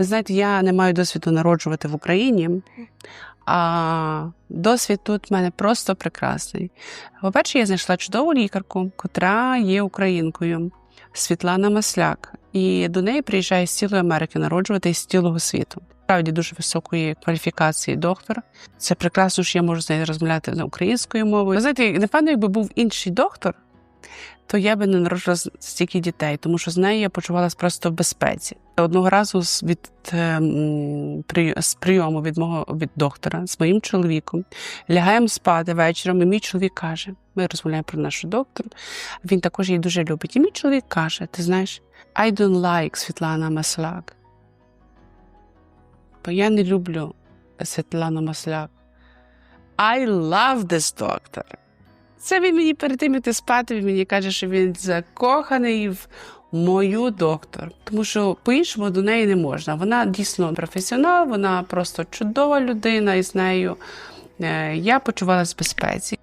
Ви знаєте, я не маю досвіду народжувати в Україні, а досвід тут в мене просто прекрасний. По-перше, я знайшла чудову лікарку, котра є українкою, Світлана Масляк. І до неї приїжджає з цілої Америки народжувати з цілого світу. Справді дуже високої кваліфікації доктор. Це прекрасно, що я можу з нею розмовляти українською мовою. Ви знаєте, напевно, якби був інший доктор, то я би не народила стільки дітей, тому що з нею я почувалася просто в безпеці. Одного разу від ем, з прийому від мого від доктора з моїм чоловіком лягаємо спати вечором, і мій чоловік каже: ми розмовляємо про нашу доктору. Він також її дуже любить. І мій чоловік каже: Ти знаєш, I don't like Світлана Масляк. Бо я не люблю Світлану Масляк. I love this doctor. Це він мені перед тим, як ти спати, він мені каже, що він закоханий в мою доктор. Тому що по-іншому до неї не можна. Вона дійсно професіонал, вона просто чудова людина, і з нею е, я почувалася в безпеці.